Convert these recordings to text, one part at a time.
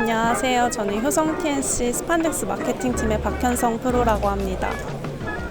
안녕하세요. 저는 효성 TNC 스판덱스 마케팅 팀의 박현성 프로라고 합니다.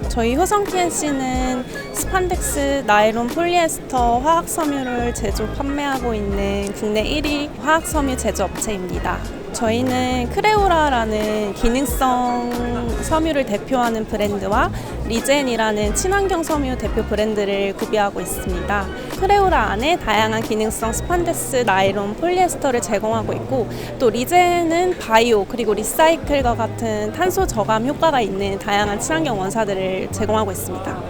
저희 효성 TNC는 스판덱스, 나일론, 폴리에스터, 화학 섬유를 제조 판매하고 있는 국내 1위 화학 섬유 제조업체입니다. 저희는 크레오라라는 기능성 섬유를 대표하는 브랜드와 리젠이라는 친환경 섬유 대표 브랜드를 구비하고 있습니다. 크레오라 안에 다양한 기능성 스판데스, 나일론, 폴리에스터를 제공하고 있고 또 리젠은 바이오 그리고 리사이클과 같은 탄소 저감 효과가 있는 다양한 친환경 원사들을 제공하고 있습니다.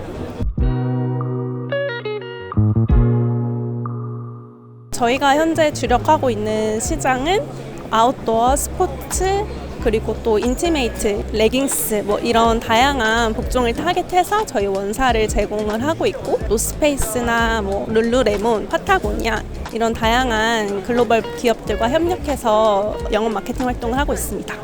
저희가 현재 주력하고 있는 시장은 아웃도어, 스포츠, 그리고 또 인티메이트, 레깅스 뭐 이런 다양한 복종을 타겟해서 저희 원사를 제공을 하고 있고 노스페이스나 뭐 룰루레몬, 파타고니아 이런 다양한 글로벌 기업들과 협력해서 영업 마케팅 활동을 하고 있습니다.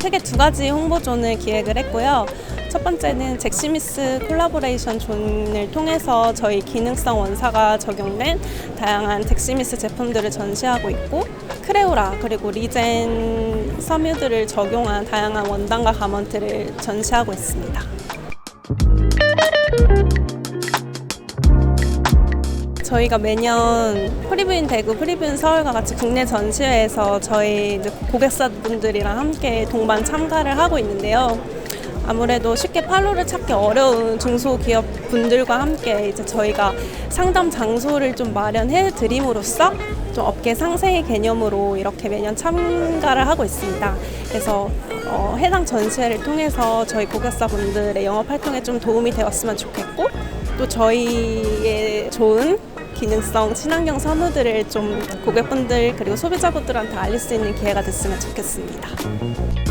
크게 두 가지 홍보존을 기획을 했고요. 첫 번째는 잭시미스 콜라보레이션 존을 통해서 저희 기능성 원사가 적용된 다양한 잭시미스 제품들을 전시하고 있고 크레오라 그리고 리젠 섬유들을 적용한 다양한 원단과 가먼트를 전시하고 있습니다. 저희가 매년 프리뷰인 대구, 프리뷰인 서울과 같이 국내 전시회에서 저희 고객사분들이랑 함께 동반 참가를 하고 있는데요. 아무래도 쉽게 팔로를 찾기 어려운 중소기업 분들과 함께 이제 저희가 상담 장소를 좀 마련해 드림으로써 좀 업계 상생의 개념으로 이렇게 매년 참가를 하고 있습니다. 그래서 어, 해당 전시회를 통해서 저희 고객사분들의 영업 활동에 좀 도움이 되었으면 좋겠고 또 저희의 좋은 기능성 친환경 선호들을 좀 고객분들 그리고 소비자분들한테 알릴 수 있는 기회가 됐으면 좋겠습니다.